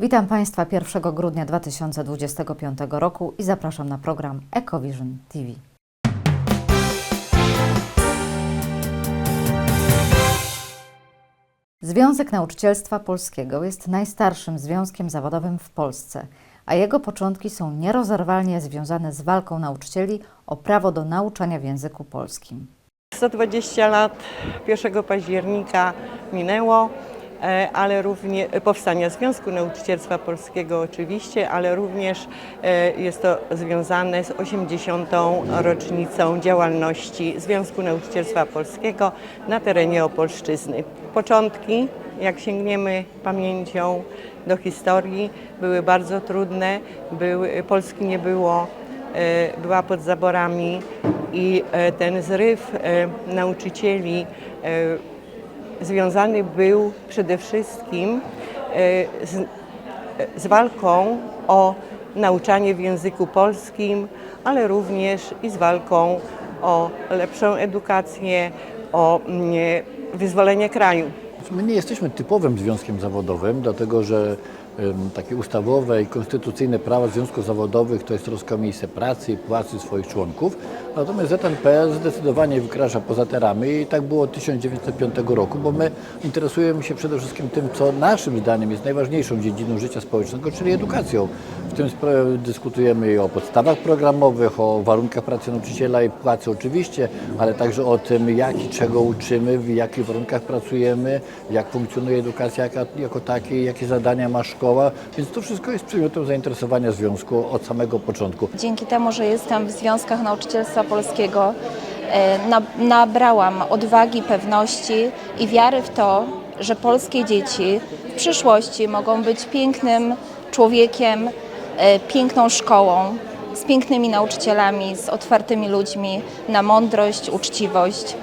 Witam Państwa 1 grudnia 2025 roku i zapraszam na program EcoVision TV. Związek Nauczycielstwa Polskiego jest najstarszym związkiem zawodowym w Polsce, a jego początki są nierozerwalnie związane z walką nauczycieli o prawo do nauczania w języku polskim. 120 lat 1 października minęło, ale również powstania Związku Nauczycielstwa Polskiego oczywiście, ale również e, jest to związane z 80. rocznicą działalności Związku Nauczycielstwa Polskiego na terenie Opolszczyzny. Początki, jak sięgniemy pamięcią do historii, były bardzo trudne, były, Polski nie było, e, była pod zaborami i e, ten zryw e, nauczycieli e, związany był przede wszystkim e, z, z walką o nauczanie w języku polskim, ale również i z walką o lepszą edukację, o mm, wyzwolenie kraju. My nie jesteśmy typowym związkiem zawodowym, dlatego że takie ustawowe i konstytucyjne prawa związków zawodowych to jest troska o miejsce pracy i płacy swoich członków. Natomiast ZNP zdecydowanie wykracza poza te ramy i tak było od 1905 roku, bo my interesujemy się przede wszystkim tym, co naszym zdaniem jest najważniejszą dziedziną życia społecznego, czyli edukacją. W tym dyskutujemy o podstawach programowych, o warunkach pracy nauczyciela i płacy oczywiście, ale także o tym, jak i czego uczymy, w jakich warunkach pracujemy, jak funkcjonuje edukacja jako, jako takiej, jakie zadania ma szkoła, więc to wszystko jest przedmiotem zainteresowania związku od samego początku. Dzięki temu, że jestem w związkach nauczycielstwa polskiego, e, na- nabrałam odwagi, pewności i wiary w to, że polskie dzieci w przyszłości mogą być pięknym człowiekiem, e, piękną szkołą, z pięknymi nauczycielami, z otwartymi ludźmi na mądrość, uczciwość.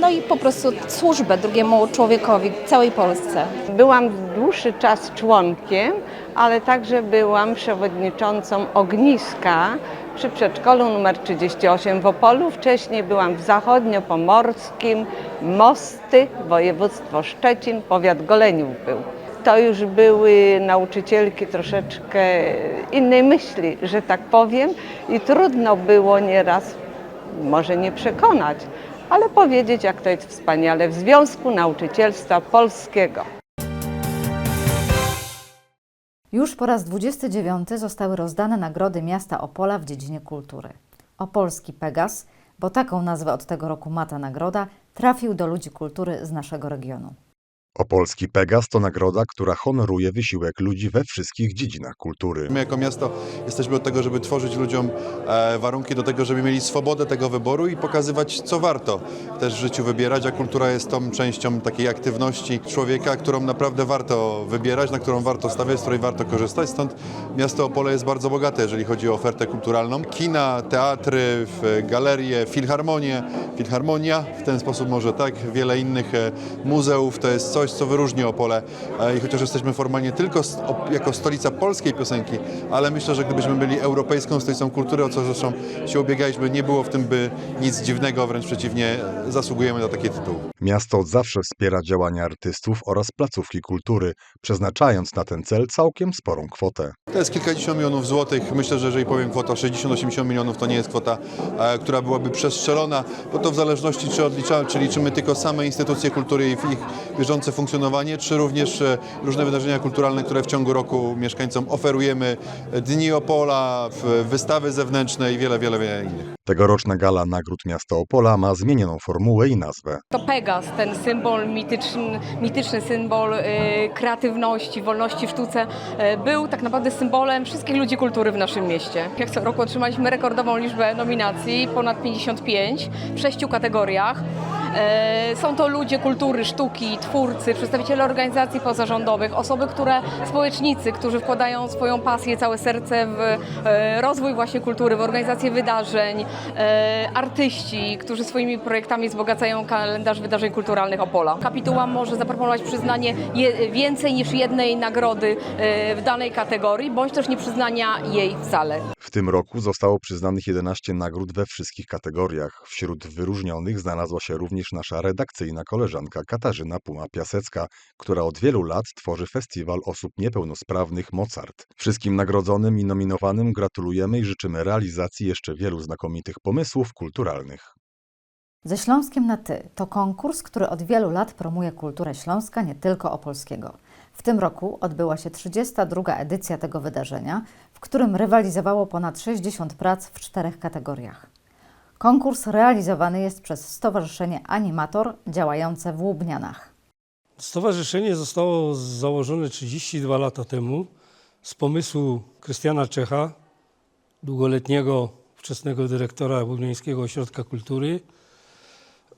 No i po prostu służbę drugiemu człowiekowi, całej Polsce. Byłam dłuższy czas członkiem, ale także byłam przewodniczącą ogniska przy przedszkolu numer 38 w Opolu. Wcześniej byłam w zachodniopomorskim, Mosty, województwo Szczecin, powiat Goleniów był. To już były nauczycielki troszeczkę innej myśli, że tak powiem, i trudno było nieraz może nie przekonać, ale powiedzieć, jak to jest wspaniale w Związku Nauczycielstwa Polskiego. Już po raz 29 zostały rozdane nagrody miasta Opola w dziedzinie kultury. Opolski Pegas, bo taką nazwę od tego roku ma ta nagroda, trafił do ludzi kultury z naszego regionu. Opolski Pegas to nagroda, która honoruje wysiłek ludzi we wszystkich dziedzinach kultury. My jako miasto jesteśmy od tego, żeby tworzyć ludziom e, warunki do tego, żeby mieli swobodę tego wyboru i pokazywać, co warto też w życiu wybierać, a kultura jest tą częścią takiej aktywności człowieka, którą naprawdę warto wybierać, na którą warto stawiać, z której warto korzystać. Stąd miasto Opole jest bardzo bogate, jeżeli chodzi o ofertę kulturalną. Kina, teatry, galerie, filharmonie, filharmonia, w ten sposób może tak, wiele innych e, muzeów, to jest coś, co wyróżni Opole E, i chociaż jesteśmy formalnie tylko jako stolica polskiej piosenki, ale myślę, że gdybyśmy byli europejską stolicą kultury, o co zresztą się ubiegaliśmy, nie było w tym by nic dziwnego, wręcz przeciwnie, zasługujemy na taki tytuł. Miasto od zawsze wspiera działania artystów oraz placówki kultury, przeznaczając na ten cel całkiem sporą kwotę. To jest kilkadziesiąt milionów złotych. Myślę, że jeżeli powiem kwota 60-80 milionów, to nie jest kwota, e, która byłaby przestrzelona, bo to w zależności czy odliczamy, czy liczymy tylko same instytucje kultury i ich bieżące funkcjonowanie, czy również e, różne wydarzenia kulturalne, które w ciągu roku mieszkańcom oferujemy. Dni Opola, wystawy zewnętrzne i wiele, wiele, wiele innych. Tegoroczna gala nagród miasta Opola ma zmienioną formułę i nazwę. To Pegas, ten symbol, mityczny, mityczny symbol y, kreatywności, wolności w sztuce, y, był tak naprawdę symbolem wszystkich ludzi kultury w naszym mieście. Jak co roku otrzymaliśmy rekordową liczbę nominacji, ponad 55 w sześciu kategoriach. E, Są to ludzie kultury, sztuki, twórcy, przedstawiciele organizacji pozarządowych, osoby, które, społecznicy, którzy wkładają swoją pasję, całe serce w e, rozwój właśnie kultury, w organizację wydarzeń, e, artyści, którzy swoimi projektami wzbogacają kalendarz wydarzeń kulturalnych Opola. Kapituła może zaproponować przyznanie więcej niż jednej nagrody w danej kategorii, bądź też nieprzyznania jej wcale. W tym roku zostało przyznanych 11 nagród we wszystkich kategoriach. Wśród wyróżnionych znalazła się również nasza redakcyjna koleżanka Katarzyna Puma-Piasecka, która od wielu lat tworzy festiwal osób niepełnosprawnych Mozart. Wszystkim nagrodzonym i nominowanym gratulujemy i życzymy realizacji jeszcze wielu znakomitych pomysłów kulturalnych. Ze Śląskiem na Ty to konkurs, który od wielu lat promuje kulturę śląska, nie tylko opolskiego. W tym roku odbyła się 32. edycja tego wydarzenia, w którym rywalizowało ponad 60 prac w czterech kategoriach. Konkurs realizowany jest przez Stowarzyszenie Animator działające w Łubnianach. Stowarzyszenie zostało założone 32 lata temu z pomysłu Krystiana Czecha, długoletniego wczesnego dyrektora Łubnieńskiego Ośrodka Kultury,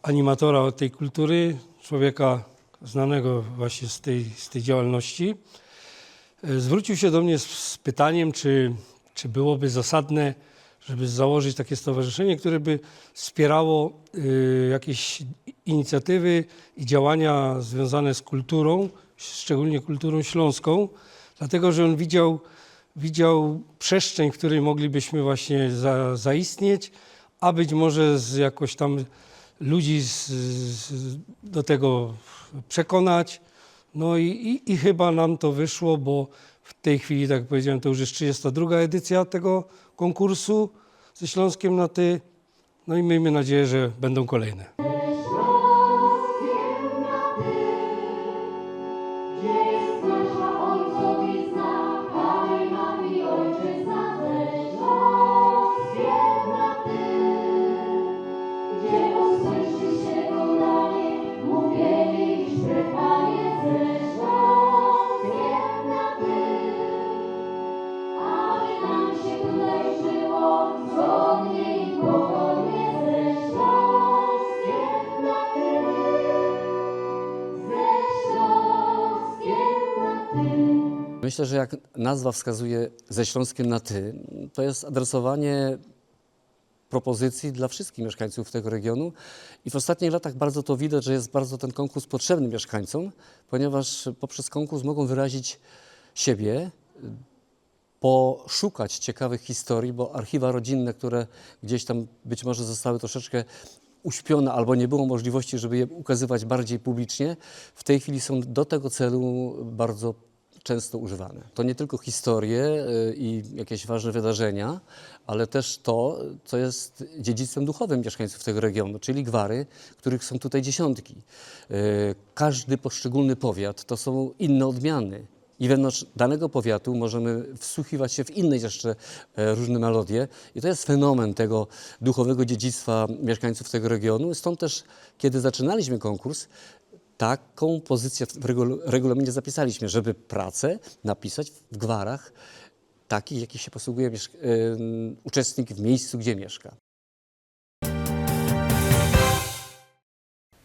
animatora tej kultury, człowieka znanego właśnie z tej, z tej działalności. E, Zwrócił się do mnie z, z pytaniem, czy, czy byłoby zasadne, żeby założyć takie stowarzyszenie, które by wspierało y, jakieś inicjatywy i działania związane z kulturą, szczególnie kulturą śląską, dlatego że on widział, widział przestrzeń, w której moglibyśmy właśnie za, zaistnieć, a być może z jakoś tam ludzi z, z, do tego przekonać. No i, i, i chyba nam to wyszło, bo w tej chwili, tak jak powiedziałem, to już jest 32 edycja tego konkursu ze Śląskiem na Ty. No i miejmy nadzieję, że będą kolejne. Myślę, że jak nazwa wskazuje ze Śląskiem na ty, to jest adresowanie propozycji dla wszystkich mieszkańców tego regionu. I w ostatnich latach bardzo to widać, że jest bardzo ten konkurs potrzebny mieszkańcom, ponieważ poprzez konkurs mogą wyrazić siebie, poszukać ciekawych historii, bo archiwa rodzinne, które gdzieś tam być może zostały troszeczkę uśpione albo nie było możliwości, żeby je ukazywać bardziej publicznie, w tej chwili są do tego celu bardzo często używane. To nie tylko historie y, i jakieś ważne wydarzenia, ale też to, co jest dziedzictwem duchowym mieszkańców tego regionu, czyli gwary, których są tutaj dziesiątki. Y, Każdy poszczególny powiat to są inne odmiany. I wewnątrz danego powiatu możemy wsłuchiwać się w inne jeszcze e, różne melodie. I to jest fenomen tego duchowego dziedzictwa mieszkańców tego regionu. Stąd też, kiedy zaczynaliśmy konkurs, taką pozycję w regul- regulaminie zapisaliśmy, żeby pracę napisać w gwarach takich, jakich się posługuje uczestnik w miejscu, gdzie mieszka.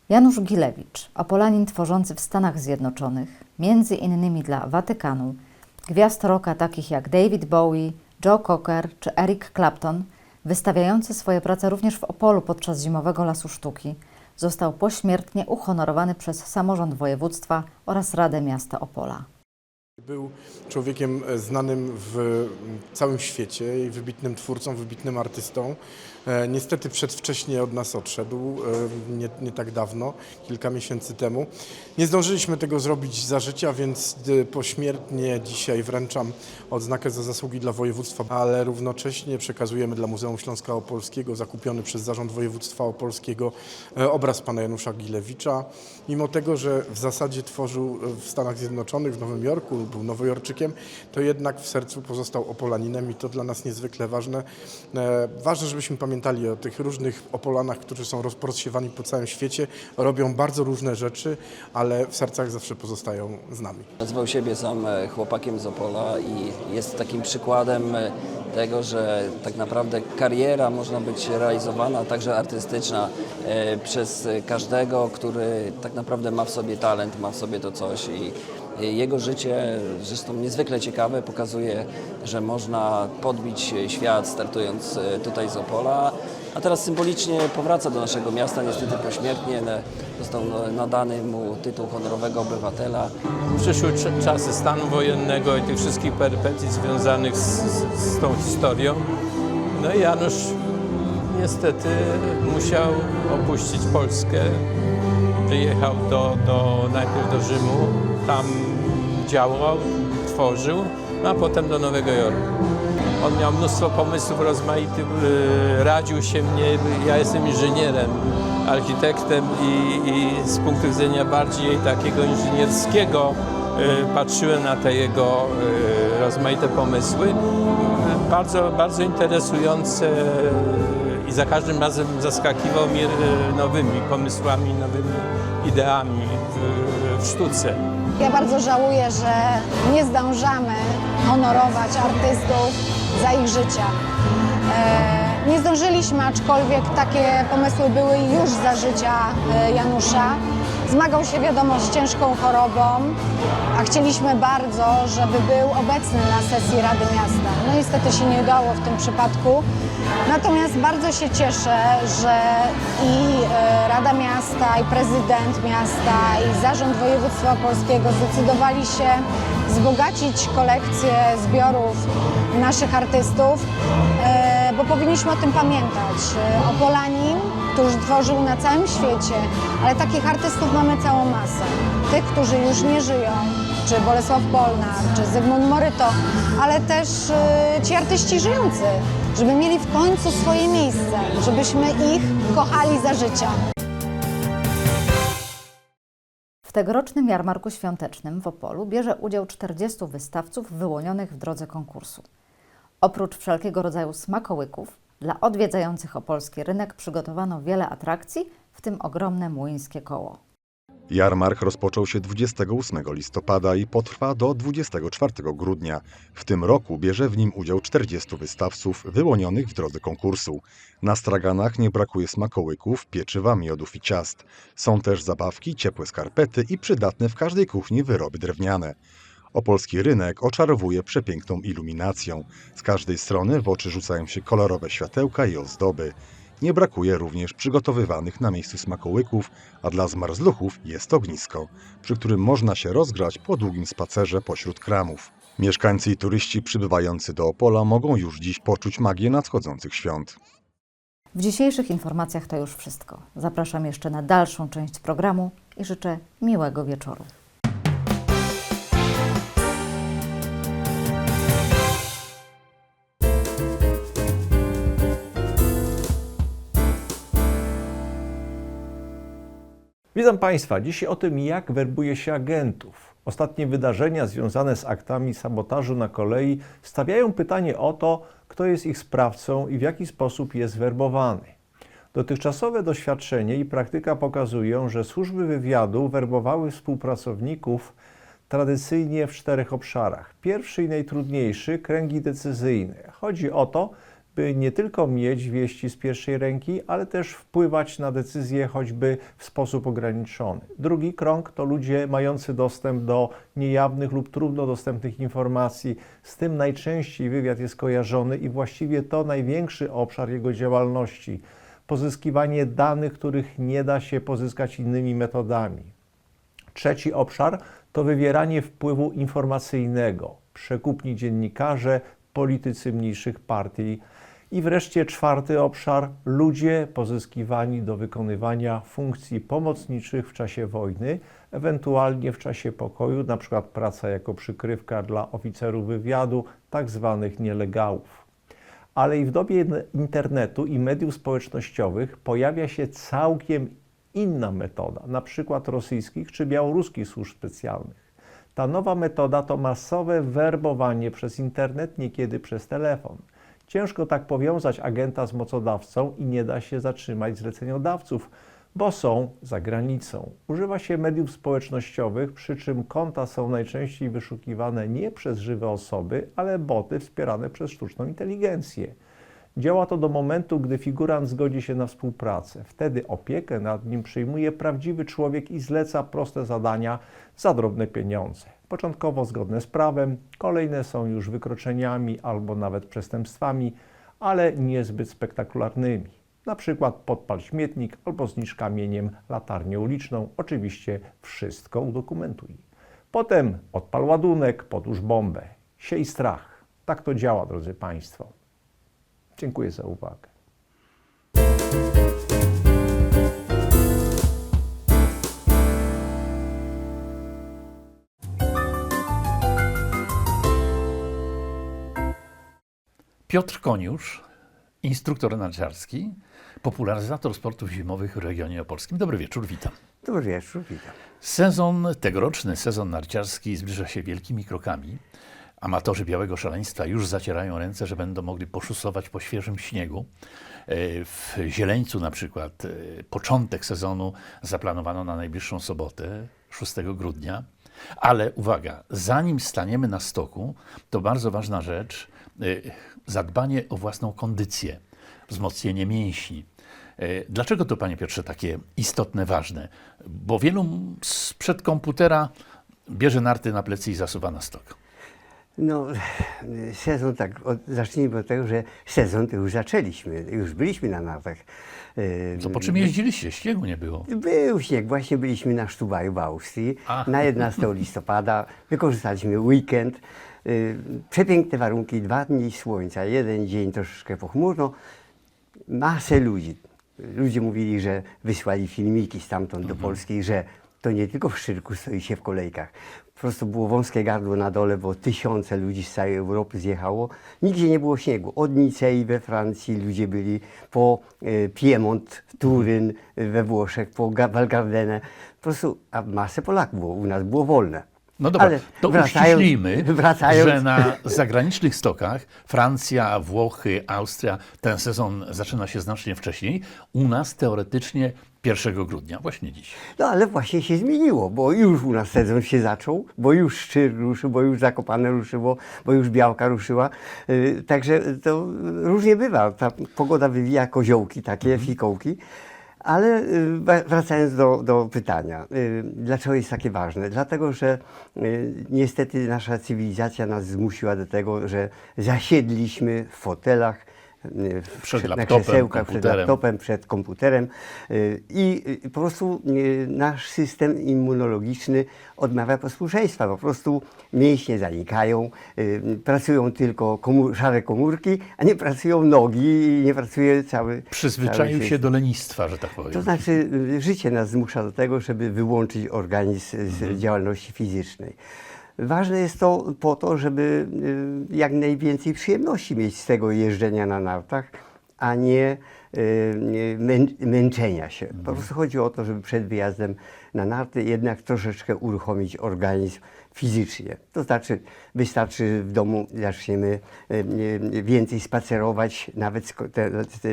Janusz Gilewicz, Opolanin tworzący w Stanach Zjednoczonych, między innymi dla Watykanu, gwiazd rocka takich jak David Bowie, Joe Cocker czy Eric Clapton, wystawiający swoje prace również w Opolu podczas zimowego Lasu Sztuki, został pośmiertnie uhonorowany przez samorząd województwa oraz Radę Miasta Opola. Był człowiekiem e, znanym w całym świecie i wybitnym twórcą, wybitnym artystą. E, Niestety przedwcześnie od nas odszedł, e, nie, nie tak dawno, kilka miesięcy temu. Nie zdążyliśmy tego zrobić za życia, więc e, pośmiertnie dzisiaj wręczam odznakę za zasługi dla województwa, ale równocześnie przekazujemy dla Muzeum Śląska Opolskiego zakupiony przez Zarząd Województwa Opolskiego obraz pana Janusza Gilewicza. Mimo tego, że w zasadzie tworzył w Stanach Zjednoczonych, w Nowym Jorku, był nowojorczykiem, to jednak w sercu pozostał Opolaninem i to dla nas niezwykle ważne. Ważne, żebyśmy pamiętali o tych różnych Opolanach, którzy są roz- rozsiewani po całym świecie, robią bardzo różne rzeczy, ale w sercach zawsze pozostają z nami. Nazywał siebie sam e, chłopakiem z Opola i jest takim przykładem e, tego, że tak naprawdę kariera można być realizowana, także artystyczna, e, przez każdego, który tak naprawdę ma w sobie talent, ma w sobie to coś i jego życie, zresztą niezwykle ciekawe, pokazuje, że można podbić świat startując e, tutaj z Opola, a teraz symbolicznie powraca do naszego miasta, niestety pośmiertnie. Został nadany mu tytuł honorowego obywatela. Przyszły cz- czasy stanu wojennego i tych wszystkich perypetii związanych z, z tą historią. No i Janusz niestety musiał opuścić Polskę. Wyjechał do, do, najpierw do Rzymu, tam działał, tworzył, no a potem do Nowego Jorku. On miał mnóstwo pomysłów rozmaitych, y, radził się mnie, ja jestem inżynierem, architektem i, i z punktu widzenia bardziej takiego inżynierskiego y, patrzyłem na te jego y, rozmaite pomysły. Bardzo, bardzo interesujące i za każdym razem zaskakiwał mnie nowymi pomysłami, nowymi ideami w, w sztuce. Ja bardzo żałuję, że nie zdążamy honorować artystów za ich życia. E, nie zdążyliśmy, aczkolwiek takie pomysły były już za życia e, Janusza. Zmagał się, wiadomo, z ciężką chorobą, a chcieliśmy bardzo, żeby był obecny na sesji Rady Miasta. No niestety się nie udało w tym przypadku. Natomiast bardzo się cieszę, że i e, Rada Miasta, i prezydent miasta, i Zarząd Województwa Opolskiego zdecydowali się wzbogacić kolekcję zbiorów naszych artystów, e, bo powinniśmy o tym pamiętać. E, Opolanin, którzy tworzył na całym świecie, ale takich artystów mamy całą masę. Tych, którzy już nie żyją, czy Bolesław Polnar, czy Zygmunt Moryto, ale też ci artyści żyjący, żeby mieli w końcu swoje miejsce, żebyśmy ich kochali za życia. W tegorocznym jarmarku świątecznym w Opolu bierze udział 40 wystawców wyłonionych w drodze konkursu. Oprócz wszelkiego rodzaju smakołyków, dla odwiedzających opolski rynek przygotowano wiele atrakcji, w tym ogromne młyńskie koło. Jarmark rozpoczął się 28 listopada i potrwa do 24 grudnia. W tym roku bierze w nim udział 40 wystawców wyłonionych w drodze konkursu. Na straganach nie brakuje smakołyków, pieczywa, miodów i ciast. Są też zabawki, ciepłe skarpety i przydatne w każdej kuchni wyroby drewniane. Opolski rynek oczarowuje przepiękną iluminacją. Z każdej strony w oczy rzucają się kolorowe światełka i ozdoby. Nie brakuje również przygotowywanych na miejscu smakołyków, a dla zmarzluchów jest ognisko, przy którym można się rozgrać po długim spacerze pośród kramów. Mieszkańcy i turyści przybywający do Opola mogą już dziś poczuć magię nadchodzących świąt. W dzisiejszych informacjach to już wszystko. Zapraszam jeszcze na dalszą część programu i życzę miłego wieczoru. Witam Państwa. Dzisiaj o tym, jak werbuje się agentów. Ostatnie wydarzenia związane z aktami sabotażu na kolei stawiają pytanie o to, kto jest ich sprawcą i w jaki sposób jest werbowany. Dotychczasowe doświadczenie i praktyka pokazują, że służby wywiadu werbowały współpracowników tradycyjnie w czterech obszarach. Pierwszy i najtrudniejszy kręgi decyzyjne. Chodzi o to, by nie tylko mieć wieści z pierwszej ręki, ale też wpływać na decyzje choćby w sposób ograniczony. Drugi krąg to ludzie mający dostęp do niejawnych lub trudno dostępnych informacji. Z tym najczęściej wywiad jest kojarzony i właściwie to największy obszar jego działalności. Pozyskiwanie danych, których nie da się pozyskać innymi metodami. Trzeci obszar to wywieranie wpływu informacyjnego, przekupni dziennikarze, politycy mniejszych partii. I wreszcie czwarty obszar ludzie pozyskiwani do wykonywania funkcji pomocniczych w czasie wojny, ewentualnie w czasie pokoju, na przykład praca jako przykrywka dla oficerów wywiadu, tak zwanych nielegałów. Ale i w dobie internetu i mediów społecznościowych pojawia się całkiem inna metoda, na przykład rosyjskich czy białoruskich służb specjalnych. Ta nowa metoda to masowe werbowanie przez internet, niekiedy przez telefon. Ciężko tak powiązać agenta z mocodawcą i nie da się zatrzymać zleceniodawców, bo są za granicą. Używa się mediów społecznościowych, przy czym konta są najczęściej wyszukiwane nie przez żywe osoby, ale boty wspierane przez sztuczną inteligencję. Działa to do momentu, gdy figurant zgodzi się na współpracę. Wtedy opiekę nad nim przyjmuje prawdziwy człowiek i zleca proste zadania za drobne pieniądze. Początkowo zgodne z prawem, kolejne są już wykroczeniami albo nawet przestępstwami, ale niezbyt spektakularnymi. Na przykład podpal śmietnik albo zniszcz kamieniem latarnię uliczną. Oczywiście wszystko udokumentuj. Potem odpal ładunek, podłóż bombę. Siej strach. Tak to działa, drodzy Państwo. Dziękuję za uwagę. Piotr Koniusz, instruktor narciarski, popularyzator sportów zimowych w regionie opolskim. Dobry wieczór, witam. Dobry wieczór, witam. Sezon, tegoroczny sezon narciarski zbliża się wielkimi krokami. Amatorzy białego szaleństwa już zacierają ręce, że będą mogli poszusować po świeżym śniegu. E, W Zieleńcu na przykład e, początek sezonu zaplanowano na najbliższą sobotę, 6 grudnia. Ale uwaga, zanim staniemy na stoku, to bardzo ważna rzecz, zadbanie o własną kondycję, wzmocnienie mięśni. E, Dlaczego to, panie Piotrze, takie istotne, ważne? Bo wielu sprzed komputera bierze narty na plecy i zasuwa na stok. No, sezon tak, od, zacznijmy od tego, że sezon to już zaczęliśmy, już byliśmy na nartach. E, To po czym jeździliście? Śniegu nie było. Był śnieg, właśnie byliśmy na Sztubaju w Austrii A. na 11 listopada, wykorzystaliśmy weekend. Y, Przepiękne warunki, dwa dni słońca, jeden dzień troszeczkę pochmurno, masę ludzi. Ludzie mówili, że wysłali filmiki stamtąd do Polski, że to nie tylko w Szczyrku stoi się w kolejkach. Po prostu było wąskie gardło na dole, bo tysiące ludzi z całej Europy zjechało. Nigdzie nie było śniegu. Od Nicei we Francji ludzie byli, po e, Piemont, Turyn e, we Włoszech, po Ga- Val Gardenne. Po prostu, a masę Polaków było, u nas było wolne. No dobra, Ale to wracając- że na zagranicznych stokach Francja, Włochy, Austria ten sezon zaczyna się znacznie wcześniej. U nas teoretycznie 1 grudnia, właśnie dziś. No ale właśnie się zmieniło, bo już u nas sezon się zaczął, bo już Szczur ruszył, bo już Zakopane ruszyło, bo już Białka ruszyła. Yy, Także to różnie bywa. Ta pogoda wywija koziołki, takie fikołki. Ale wa- wracając do, do pytania, yy, dlaczego jest takie ważne? Dlatego, że yy, niestety nasza cywilizacja nas zmusiła do tego, że zasiedliśmy w fotelach, Przed na laptopem, krzesełkach, przed laptopem, przed komputerem y, i y, po prostu y, nasz system immunologiczny odmawia posłuszeństwa. Po prostu mięśnie zanikają, pracują tylko komór, szare komórki, a nie pracują nogi i nie pracuje cały Przyzwyczaił cały się do lenistwa, że tak powiem. To znaczy, życie nas zmusza do tego, żeby wyłączyć organizm z działalności fizycznej. Ważne jest to po to, żeby y, jak najwięcej przyjemności mieć z tego jeżdżenia na nartach, a nie y, mę, męczenia się. Po prostu chodzi o to, żeby przed wyjazdem na narty jednak troszeczkę uruchomić organizm fizycznie. To znaczy, wystarczy w domu zaczniemy y, y, więcej spacerować, nawet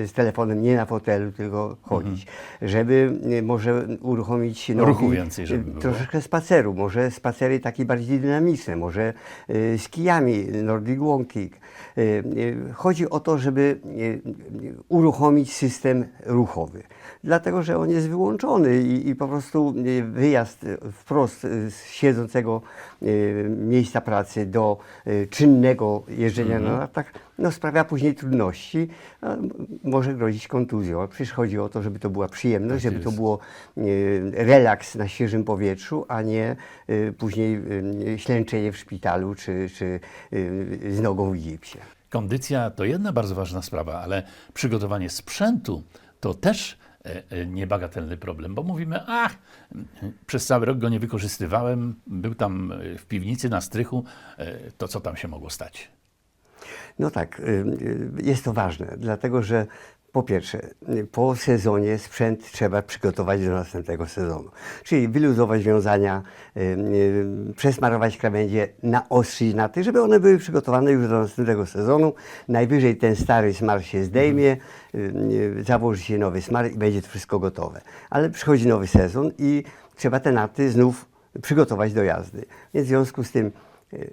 z, telefonem nie na fotelu, tylko chodzić. Żeby y, może uruchomić nogi, Ruchu więcej, żeby było. troszeczkę spaceru, może spacery takie bardziej dynamiczne, może z kijami, Nordic Walking. Chodzi o to, żeby uruchomić system ruchowy, dlatego że on jest wyłączony i, i po prostu wyjazd wprost z siedzącego miejsca pracy do y, czynnego jeżdżenia na nartach no, sprawia później trudności, może grozić kontuzją. Przecież chodzi o to, żeby to była przyjemność, Tak żeby to jest. było y, relaks na świeżym powietrzu, a nie y, później ślęczenie w szpitalu czy, czy z nogą w gipsie. Kondycja to jedna bardzo ważna sprawa, ale przygotowanie sprzętu to też niebagatelny problem, bo mówimy, ach, przez cały rok go nie wykorzystywałem, był tam e, w piwnicy na strychu, e, to co tam się mogło stać? No tak, y, y, jest to ważne, dlatego że po pierwsze, po sezonie sprzęt trzeba przygotować do następnego sezonu. Czyli wyluzować wiązania, przesmarować krawędzie, naostrzyć na tych, żeby one były przygotowane już do następnego sezonu. Najwyżej ten stary smar się zdejmie, założy się nowy smar i będzie to wszystko gotowe. Ale przychodzi nowy sezon i trzeba te naty znów przygotować do jazdy. Więc w związku z tym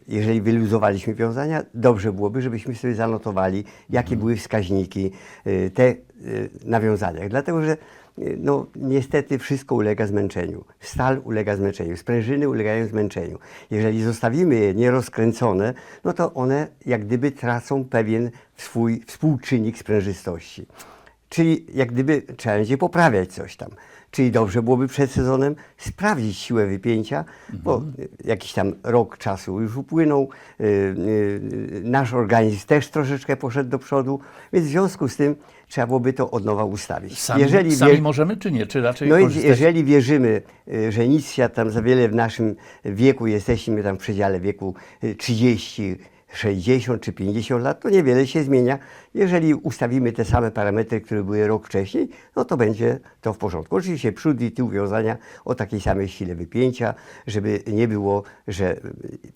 jeżeli wyluzowaliśmy wiązania, dobrze byłoby, żebyśmy sobie zanotowali, jakie były wskaźniki y, te y, na wiązaniach. Dlatego, że y, no, niestety wszystko ulega zmęczeniu. Stal ulega zmęczeniu, sprężyny ulegają zmęczeniu. Jeżeli zostawimy je nierozkręcone, no to one jak gdyby tracą pewien swój współczynnik sprężystości. Czyli jak gdyby trzeba będzie poprawiać coś tam. Czyli dobrze byłoby przed sezonem sprawdzić siłę wypięcia, bo jakiś tam rok czasu już upłynął, y, y, nasz organizm też troszeczkę poszedł do przodu, więc w związku z tym trzeba byłoby to od nowa ustawić. Sami, sami wie- możemy czy nie? Czy raczej no korzystać? jeżeli wierzymy, y, że nic się tam za wiele w naszym wieku, jesteśmy tam w przedziale wieku y, 30, 60 czy 50 lat, to niewiele się zmienia. Jeżeli ustawimy te same parametry, które były rok wcześniej, no to będzie to w porządku. Oczywiście przód i tył wiązania o takiej samej sile wypięcia, żeby nie było, że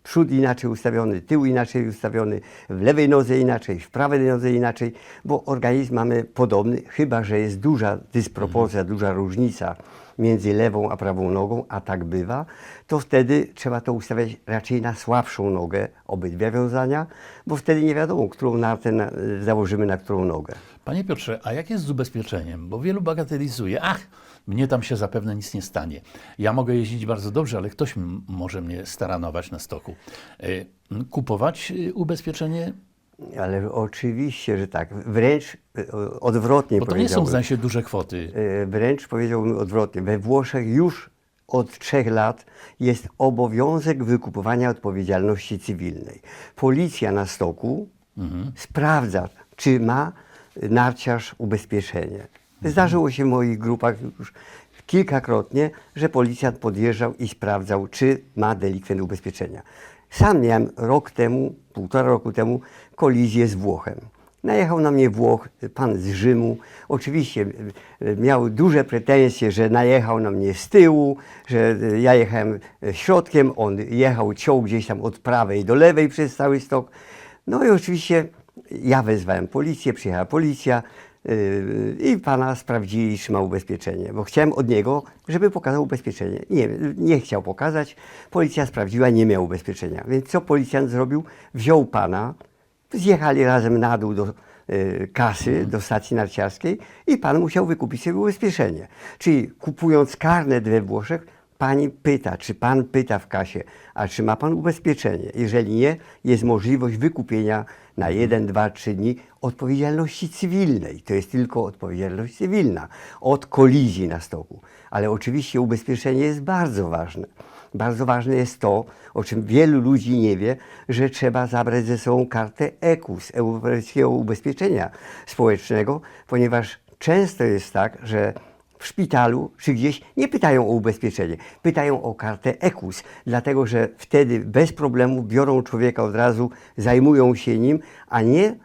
przód inaczej ustawiony, tył inaczej ustawiony, w lewej nodze inaczej, w prawej nodze inaczej, bo organizm mamy podobny, chyba że jest duża dysproporcja, duża różnica między lewą a prawą nogą, a tak bywa, to wtedy trzeba to ustawiać raczej na słabszą nogę, obydwie wiązania, bo wtedy nie wiadomo, którą nartę na, założymy na którą nogę. Panie Piotrze, a jak jest z ubezpieczeniem? Bo wielu bagatelizuje. Ach, mnie tam się zapewne nic nie stanie. Ja mogę jeździć bardzo dobrze, ale ktoś może mnie staranować na stoku. Y, Kupować y, ubezpieczenie? Ale oczywiście, że tak. Wręcz e, odwrotnie Bo to nie są zdaje się duże kwoty. E, Wręcz powiedziałbym odwrotnie. We Włoszech już od trzech lat jest obowiązek wykupowania odpowiedzialności cywilnej. Policja na stoku sprawdza, czy ma narciarz ubezpieczenie. Zdarzyło się w moich grupach już kilkakrotnie, że policjant podjeżdżał i sprawdzał, czy ma delikwent ubezpieczenia. Sam miałem rok temu, półtora roku temu, kolizję z Włochem. Najechał na mnie Włoch, pan z Rzymu. Oczywiście e, miał duże pretensje, że najechał na mnie z tyłu, że e, ja jechałem e, środkiem, on jechał, ciął gdzieś tam od prawej do lewej przez cały stok. No i oczywiście ja wezwałem policję, przyjechała policja yy, i pana sprawdzili, czy ma ubezpieczenie, bo chciałem od niego, żeby pokazał ubezpieczenie. Nie, nie chciał pokazać. Policja sprawdziła, nie miał ubezpieczenia. Więc co policjant zrobił? Wziął pana, zjechali razem na dół do y, kasy, do stacji narciarskiej i pan musiał wykupić sobie ubezpieczenie. Czyli kupując karnet we Włoszech, pani pyta, czy pan pyta w kasie, a czy ma pan ubezpieczenie? Jeżeli nie, jest możliwość wykupienia na jeden, dwa, trzy dni odpowiedzialności cywilnej. To jest tylko odpowiedzialność cywilna od kolizji na stoku. Ale oczywiście ubezpieczenie jest bardzo ważne. Bardzo ważne jest to, o czym wielu ludzi nie wie, że trzeba zabrać ze sobą kartę EKUS, Europejskiego Ubezpieczenia Społecznego, ponieważ często jest tak, że w szpitalu czy gdzieś nie pytają o ubezpieczenie, pytają o kartę EKUS, dlatego że wtedy bez problemu biorą człowieka od razu, zajmują się nim, a nie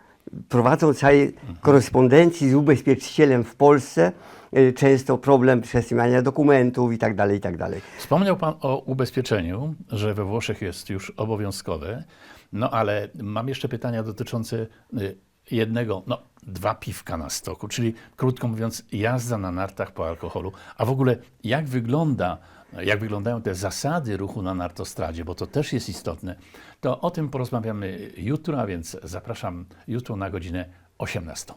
prowadzą całej korespondencji z ubezpieczycielem w Polsce, y, często problem przesyłania dokumentów i tak dalej, i tak. Wspomniał Pan o ubezpieczeniu, że we Włoszech jest już obowiązkowe. No ale mam jeszcze pytania dotyczące y, jednego, no dwa piwka na stoku, czyli krótko mówiąc jazda na nartach po alkoholu. A w ogóle jak wygląda, jak wyglądają te zasady ruchu na nartostradzie, bo to też jest istotne. To o tym porozmawiamy jutro, a więc zapraszam jutro na godzinę 18.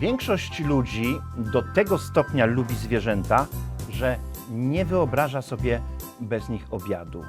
Większość ludzi do tego stopnia lubi zwierzęta, że nie wyobraża sobie bez nich obiadu.